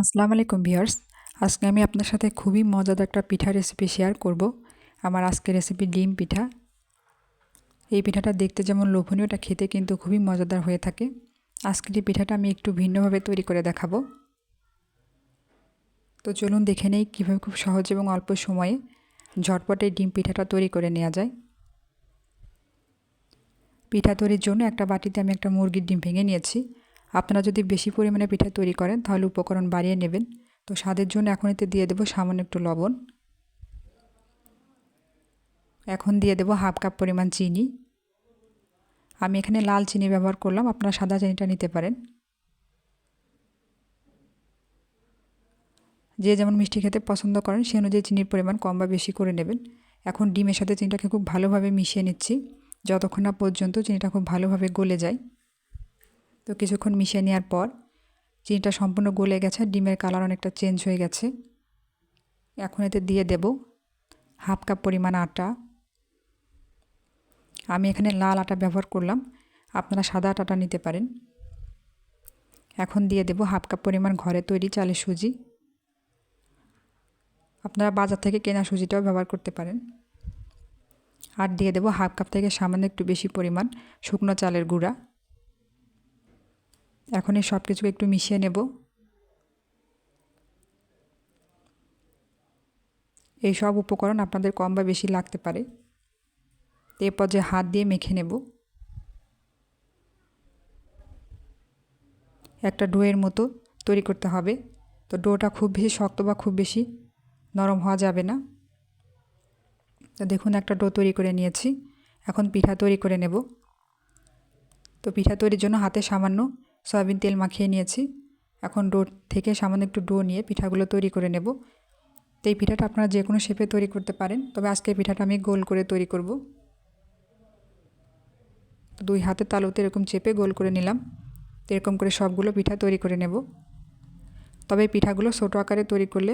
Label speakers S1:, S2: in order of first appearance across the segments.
S1: আসসালামু আলাইকুম ভিউয়ার্স। আজকে আমি আপনার সাথে খুবই মজাদার একটা পিঠা রেসিপি শেয়ার করব। আমার আজকের রেসিপি ডিম পিঠা। এই পিঠাটা দেখতে যেমন লোভনীয়, এটা খেতে কিন্তু খুবই মজাদার হয়ে থাকে। আজকের এই পিঠাটা আমি একটু ভিন্নভাবে তৈরি করে দেখাবো। তো চলুন দেখে নেই কীভাবে খুব সহজ এবং অল্প সময়ে ঝটপটে ডিম পিঠাটা তৈরি করে নেওয়া যায়। পিঠা তৈরির জন্য একটা বাটিতে আমি একটা মুরগির ডিম ভেঙে নিয়েছি। আপনারা যদি বেশি পরিমাণে পিঠা তৈরি করেন, তাহলে উপকরণ বাড়িয়ে নেবেন। তো স্বাদের জন্য এখন এতে দিয়ে দেবো সামান্য একটু লবণ। এখন দিয়ে দেবো হাফ কাপ পরিমাণ চিনি। আমি এখানে লাল চিনি ব্যবহার করলাম, আপনারা সাদা চিনিটা নিতে পারেন। যে যেমন মিষ্টি খেতে পছন্দ করেন, সে অনুযায়ী চিনির পরিমাণ কম বা বেশি করে নেবেন। এখন ডিমের সাথে চিনিটাকে খুব ভালোভাবে মিশিয়ে নিচ্ছি। যতক্ষণ না পর্যন্ত চিনিটা খুব ভালোভাবে গলে যায়। তো কিছুক্ষণ মিশিয়ে নেওয়ার পর চিনিটা সম্পূর্ণ গলে গেছে, ডিমের কালার অনেকটা চেঞ্জ হয়ে গেছে। এখন এতে দিয়ে দেব হাফ কাপ পরিমাণ আটা। আমি এখানে লাল আটা ব্যবহার করলাম, আপনারা সাদা আটাটা নিতে পারেন। এখন দিয়ে দেব হাফ কাপ পরিমাণ ঘরে তৈরি চালের সুজি। আপনারা বাজার থেকে কেনা সুজিটাও ব্যবহার করতে পারেন। আর দিয়ে দেব হাফ কাপ থেকে সামান্য একটু বেশি পরিমাণ শুকনো চালের গুঁড়া। এখন এই সব কিছুকে একটু মিশিয়ে নেব। এই সব উপকরণ আপনাদের কম বা বেশি লাগতে পারে। এরপর যে হাত দিয়ে মেখে নেব। একটা ডোয়ের মতো তৈরি করতে হবে। তো ডোটা খুব বেশি শক্ত বা খুব বেশি নরম হওয়া যাবে না। তো দেখুন, একটা ডো তৈরি করে নিয়েছি। এখন পিঠা তৈরি করে নেব। তো পিঠা তৈরির জন্য হাতে সামান্য সয়াবিন তেল মাখিয়ে নিয়েছি। এখন ডো থেকে সামান্য একটু ডো নিয়ে পিঠাগুলো তৈরি করে নেব। তো এই পিঠাটা আপনারা যে কোনো শেপে তৈরি করতে পারেন, তবে আজকে পিঠাটা আমি গোল করে তৈরি করব। দুই হাতে তালুতে এরকম চেপে গোল করে নিলাম। তো এরকম করে সবগুলো পিঠা তৈরি করে নেব। তবে এই পিঠাগুলো ছোটো আকারে তৈরি করলে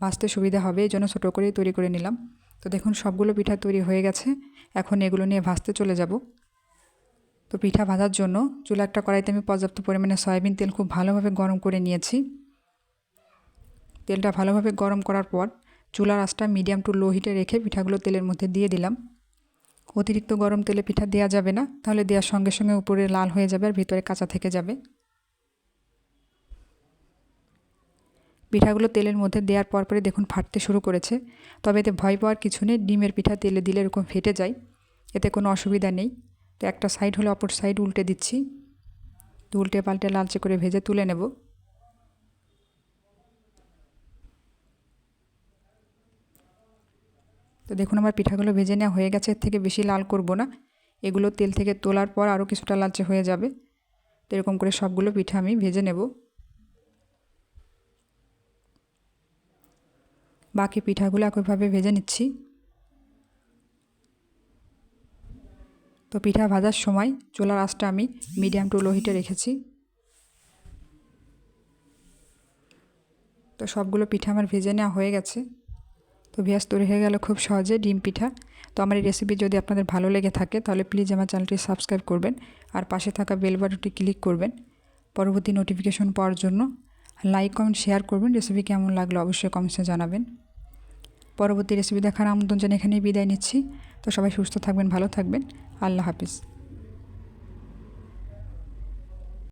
S1: ভাজতে সুবিধা হবে, এই জন্য ছোটো করেই তৈরি করে নিলাম। তো দেখুন সবগুলো পিঠা তৈরি হয়ে গেছে। এখন এগুলো নিয়ে ভাজতে চলে যাব। তো পিঠা ভাজার জন্য চুলা একটা কড়াইতে আমি পর্যাপ্ত পরিমাণে সয়াবিন তেল খুব ভালোভাবে গরম করে নিয়েছি। তেলটা ভালোভাবে গরম করার পর চুলার আঁচটা মিডিয়াম টু লো হিটে রেখে পিঠাগুলো তেলের মধ্যে দিয়ে দিলাম। অতিরিক্ত গরম তেলে পিঠা দেওয়া যাবে না, তাহলে দেওয়ার সঙ্গে সঙ্গে উপরে লাল হয়ে যাবে আর ভিতরে কাঁচা থেকে যাবে। পিঠাগুলো তেলের মধ্যে দেওয়ার পর পরে দেখুন ফাটতে শুরু করেছে, তবে এতে ভয় পাওয়ার কিছু নেই, ডিমের পিঠা তেলে দিলে এরকম ফেটে যায়, এতে কোনো অসুবিধা নেই। তো একটা সাইড হলে অপর সাইড উল্টে দিচ্ছি। তো উল্টে পাল্টে লালচে করে ভেজে তুলে নেব। তো দেখুন আমার পিঠাগুলো ভেজে নেওয়া হয়ে গেছে, এর থেকে বেশি লাল করব না। এগুলো তেল থেকে তোলার পর আরও কিছুটা লালচে হয়ে যাবে। তো এরকম করে সবগুলো পিঠা আমি ভেজে নেব। বাকি পিঠাগুলো একইভাবে ভেজে নিচ্ছি। তো পিঠা ভাজার সময় চোলার আঁচটা আমি মিডিয়াম টু লো হিটে রেখেছি। তো সবগুলো পিঠা আমার ভেজে নেওয়া হয়ে গেছে। তো ভেজ তৈরি হয়ে গেল খুব সহজে ডিম পিঠা। তো আমার এই রেসিপি যদি আপনাদের ভালো লেগে থাকে, তাহলে প্লিজ আমার চ্যানেলটি সাবস্ক্রাইব করবেন আর পাশে থাকা বেল বাটনটি ক্লিক করবেন। পরবর্তী নোটিফিকেশন পাওয়ার জন্য লাইক কমেন্ট শেয়ার করবেন। রেসিপি কেমন লাগল অবশ্যই কমেন্টসে জানাবেন। পরবর্তী রেসিপি দেখার আমন্ত্রণ জানিয়ে এখানেই বিদায় নিচ্ছি। তো সবাই সুস্থ থাকবেন, ভালো থাকবেন। আল্লাহ হাফিজ।